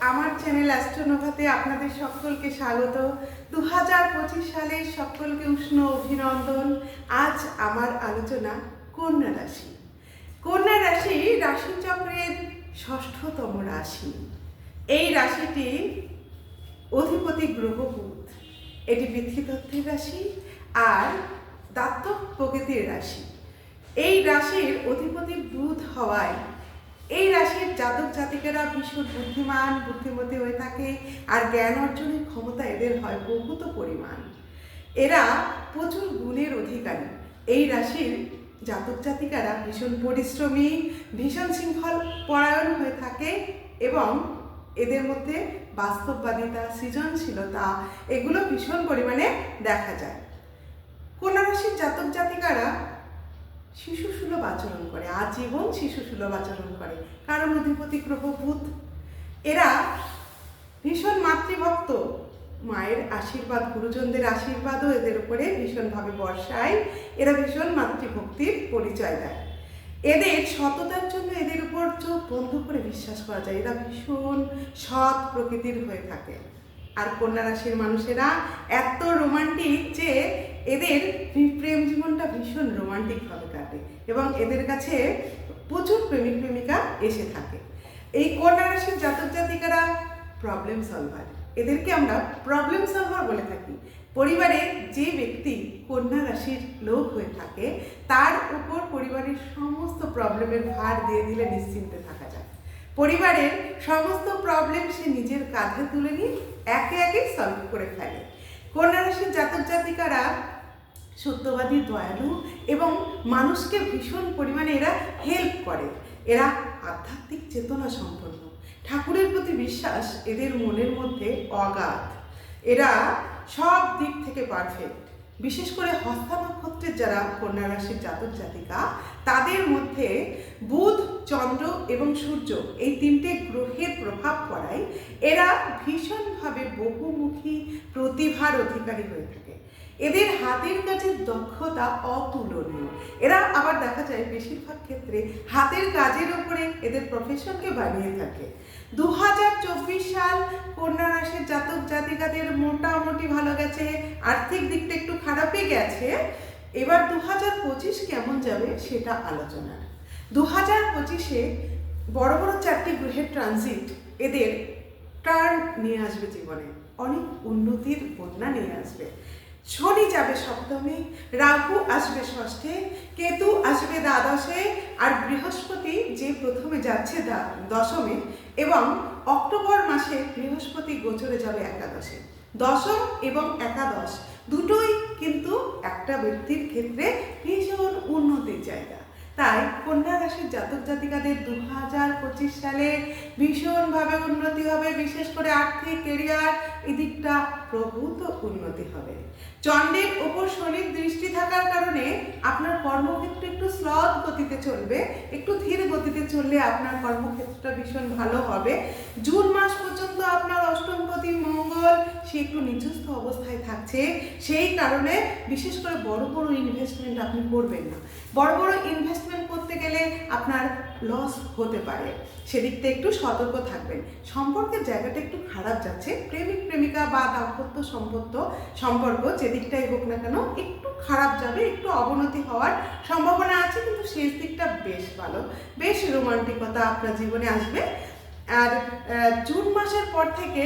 আমার চ্যানেল অ্যাস্ট্রোনোভাতে আপনাদের সকলকে স্বাগত। দু হাজার পঁচিশ সালের সকলকে উষ্ণ অভিনন্দন। আজ আমার আলোচনা কন্যা রাশি। কন্যা রাশি রাশিচক্রের ষষ্ঠতম রাশি। এই রাশিটি অধিপতি গ্রহ বুধ এটি বৃদ্ধিতত্ত্বের রাশি আর দাত্তক প্রকৃতির রাশি। এই রাশির অধিপতি বুধ হওয়ায় এই রাশির জাতক জাতিকেরা ভীষণ বুদ্ধিমান, বুদ্ধিমতী হয়ে থাকে আর জ্ঞান অর্জনের ক্ষমতা এদের হয় বহুত পরিমাণ। এরা প্রচুর গুণের অধিকারী। এই রাশির জাতক জাতিকারা ভীষণ পরিশ্রমী, ভীষণ শৃঙ্খল পরায়ণ হয়ে থাকে এবং এদের মধ্যে বাস্তববাদিতা, সৃজনশীলতা এগুলো ভীষণ পরিমাণে দেখা যায়। কন্যা রাশির জাতক জাতিকারা শিশু সুলভ আচরণ করে, আজীবন শিশু সুলভ আচরণ করে। কারণ অধিপতি গ্রহ এরা ভীষণ মাতৃভক্ত। মায়ের আশীর্বাদ, গুরুজনদের আশীর্বাদও এদের উপরে ভীষণভাবে বর্ষায়। এরা ভীষণ মাতৃভক্তির পরিচয় দেয়। এদের সততার জন্য এদের উপর চোখ বন্ধ করে বিশ্বাস করা যায়। এরা ভীষণ সৎ প্রকৃতির হয়ে থাকে। আর কন্যা রাশির মানুষেরা এত রোমান্টিক যে এদের প্রেম জীবনটা ভীষণ রোমান্টিকভাবে কাটে এবং এদের কাছে প্রচুর প্রেমিক প্রেমিকা এসে থাকে। এই কন্যা রাশির জাতক জাতিকারা প্রবলেম সলভার এদেরকে আমরা প্রবলেম সলভার বলে থাকি। পরিবারে যে ব্যক্তি কন্যা রাশির লোক হয়ে থাকে, তার উপর পরিবারের সমস্ত প্রবলেমের ভার দিয়ে দিলে নিশ্চিন্তে থাকা যায়। পরিবারের সমস্ত প্রবলেম সে নিজের কাঁধে তুলে নিয়ে একে একে সলভ করে ফেলে। কন্যা রাশির জাতক জাতিকারা সত্যবাদী, দয়ালু এবং মানুষকে ভীষণ পরিমাণে এরা হেল্প করে। এরা আধ্যাত্মিক চেতনা সম্পন্ন। ঠাকুরের প্রতি বিশ্বাস এদের মনের মধ্যে অগাধ। এরা সব দিক থেকে পারফেক্ট বিশেষ করে হস্তা নক্ষত্রের যারা কন্যা রাশির জাতক জাতিকা, তাদের মধ্যে বুধ, চন্দ্র এবং সূর্য এই তিনটে গ্রহের প্রভাব পড়ায় এরা ভীষণভাবে বহুমুখী প্রতিভার অধিকারী হয়ে থাকে। এদের হাতের কাজের দক্ষতা অতুলনীয়। এরা আবার দেখা যায় বেশিরভাগ ক্ষেত্রে হাতের কাজের ওপরে এদের প্রফেশনকে বানিয়ে থাকে। দু হাজার চব্বিশ সাল কন্যা রাশির জাতক জাতিকাদের মোটামুটি ভালো গেছে, আর্থিক দিকটা একটু খারাপই গেছে। এবার দু হাজার পঁচিশ কেমন যাবে সেটা আলোচনার। দু হাজার পঁচিশে বড় বড় চারটি গ্রহের ট্রানজিট এদের টার্ন নিয়ে আসবে জীবনে। অনেক উন্নতির বন্যা নিয়ে আসবে। শনি যাবে সপ্তমে, রাহু আসবে ষষ্ঠে, কেতু আসবে দ্বাদশে, আর বৃহস্পতি যে প্রথমে যাচ্ছে দশমে এবং অক্টোবর মাসে বৃহস্পতি গোচরে যাবে একাদশে। দশম এবং একাদশ দুটোই কিন্তু একটা ব্যক্তির ক্ষেত্রে ভীষণ উন্নতির জায়গা। তাই কন্যা রাশির জাতক জাতিকাদের দু হাজার পঁচিশ সালে ভীষণভাবে উন্নতি হবে, বিশেষ করে আর্থিক কেরিয়ার এদিকটা প্রভূত উন্নতি হবে। চন্দ্রের ওপর শনির দৃষ্টি থাকার কারণে আপনার কর্মক্ষেত্র একটু স্লথ গতিতে চলবে, একটু ধীর গতিতে চললে আপনার কর্মক্ষেত্রটা ভীষণ ভালো হবে। জুন মাস পর্যন্ত আপনার অষ্টমপতি মঙ্গল, সে একটু নিচস্থ অবস্থায় থাকছে। সেই কারণে বিশেষ করে বড় বড় ইনভেস্টমেন্ট আপনি করবেন না। বড় বড় ইনভেস্টমেন্ট করতে গেলে আপনার লস হতে পারে। সেদিকটা একটু সতর্ক থাকবেন। সম্পর্কের জায়গাটা একটু খারাপ যাচ্ছে। প্রেমিক, প্রেমিকা বা দাম্পত্য সম্পর্ক সম্পর্ক যেদিকটাই হোক না কেন একটু খারাপ যাবে, একটু অবনতি হওয়ার সম্ভাবনা আছে, কিন্তু শেষ দিকটা বেশ ভালো। বেশ রোমান্টিকতা আপনার জীবনে আসবে। আর জুন মাসের পর থেকে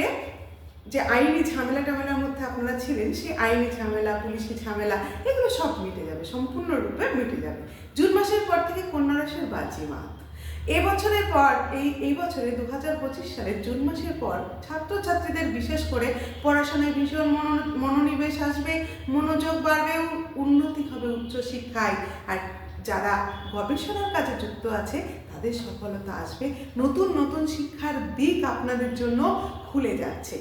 যে আইনি ঝামেলা টামেলার মধ্যে আপনারা ছিলেন সেই আইনি ঝামেলা, পুলিশি ঝামেলা, এগুলো সব মিটে যাবে। সম্পূর্ণরূপে মিটে যাবে। জুন মাসের পর থেকে কন্যা রাশির বাজিমাত এবছরের পর, এই এই বছরে দু হাজার পঁচিশ সালের জুন মাসের পর ছাত্রছাত্রীদের বিশেষ করে পড়াশোনায় ভীষণ মনো- মনোনিবেশ আসবে, মনোযোগ বাড়বে উন্নতি হবে উচ্চশিক্ষায়। আর যারা গবেষণার কাজে যুক্ত আছে, তাদের সফলতা আসবে। নতুন নতুন শিক্ষার দিক আপনাদের জন্য খুলে যাচ্ছে।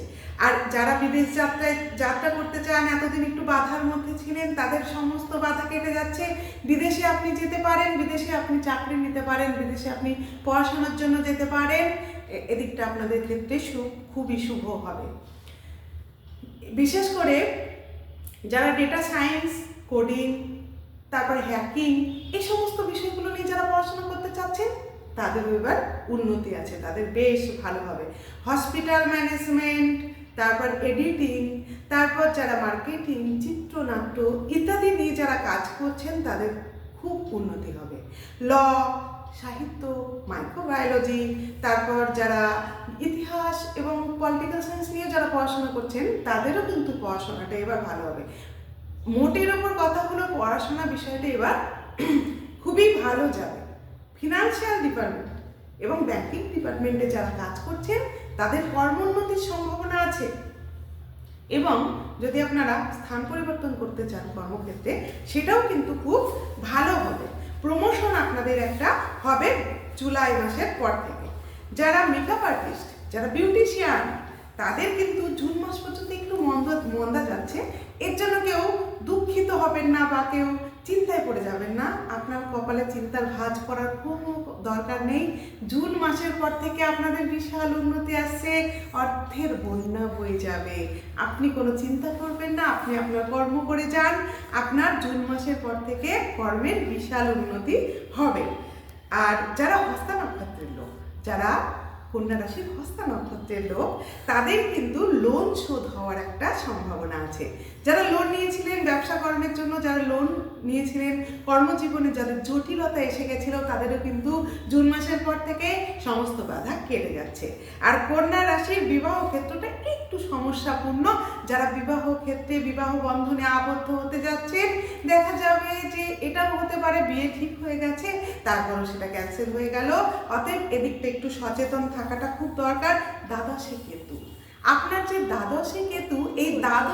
আর যারা বিদেশ যাত্রায়, যাত্রা করতে চান, এতদিন একটু বাধার মধ্যে ছিলেন, তাদের সমস্ত বাধা কেটে যাচ্ছে। বিদেশে আপনি যেতে পারেন, বিদেশে আপনি চাকরি নিতে পারেন, বিদেশে আপনি পড়াশোনার জন্য যেতে পারেন। এদিকটা আপনাদের ক্ষেত্রে খুবই শুভ হবে। বিশেষ করে যারা ডেটা সায়েন্স কোডিং তারপরে হ্যাকিং এই সমস্ত বিষয়গুলো নিয়ে যারা পড়াশোনা করতে চাচ্ছেন তাদেরও এবার উন্নতি আছে, তাদের বেশ ভালো হবে। হসপিটাল ম্যানেজমেন্ট, তারপর এডিটিং, তারপর যারা মার্কেটিং, চিত্রনাট্য ইত্যাদি নিয়ে যারা কাজ করছেন, তাদের খুব উন্নতি হবে। ল, সাহিত্য মাইক্রোবায়োলজি তারপর যারা ইতিহাস এবং পলিটিক্যাল সায়েন্স নিয়ে যারা পড়াশোনা করছেন, তাদেরও কিন্তু পড়াশোনাটা এবার ভালো হবে। মোটের ওপর কথা হলো পড়াশোনা বিষয়টা এবার খুবই ভালো যাবে। ফিনান্সিয়াল ডিপার্টমেন্ট এবং ব্যাংকিং ডিপার্টমেন্টে যারা কাজ করছেন, তাদের কর্মোন্নতির সম্ভাবনা আছে। এবং যদি আপনারা স্থান পরিবর্তন করতে চান কর্মক্ষেত্রে, সেটাও কিন্তু খুব ভালো হবে। প্রমোশন আপনাদের একটা হবে জুলাই মাসের পর থেকে। যারা মেকআপ আর্টিস্ট যারা বিউটিশিয়ান তাদের কিন্তু জুন মাস পর্যন্ত একটু মন্দ মন্দা যাচ্ছে। এর জন্য কেউ দুঃখিত হবেন না বা কেউ চিন্তায় পড়ে যাবেন না। আপনার কপালে চিন্তার ভাঁজ করার কোনো দরকার নেই। জুন মাসের পর থেকে আপনাদের বিশাল উন্নতি আসছে, অর্থের বন্যা বয়ে যাবে। আপনি কোনো চিন্তা করবেন না, আপনি আপনার কর্ম করে যান। আপনার জুন মাসের পর থেকে কর্মের বিশাল উন্নতি হবে। আর যারা হস্তা নক্ষত্রের লোক, যারা কন্যা রাশির হস্তা নক্ষত্রের লোক, তাদের কিন্তু লোন শোধ হওয়ার একটা সম্ভাবনা আছে। যারা লোন নিয়েছিলেন ব্যবসা কর্মের জন্য, যারা লোন নিয়েছিলেন কর্মজীবনে, যাদের জটিলতা এসে গেছিল, তাদেরও কিন্তু জুন মাসের পর থেকে সমস্ত বাধা কেটে যাচ্ছে। আর কন্যা রাশির বিবাহ ক্ষেত্রটা একটু সমস্যাপূর্ণ। যারা বিবাহ ক্ষেত্রে বিবাহ বন্ধনে আবদ্ধ হতে যাচ্ছেন, দেখা যাবে যে এটাও হতে পারে, বিয়ে ঠিক হয়ে গেছে, তারপরও সেটা ক্যান্সেল হয়ে গেল। অতএব এদিকটা একটু সচেতন থাকাটা খুব দরকার। দ্বাদশে কেতু। আপনার যে দ্বাদশে কেতু, এই দ্বাদশ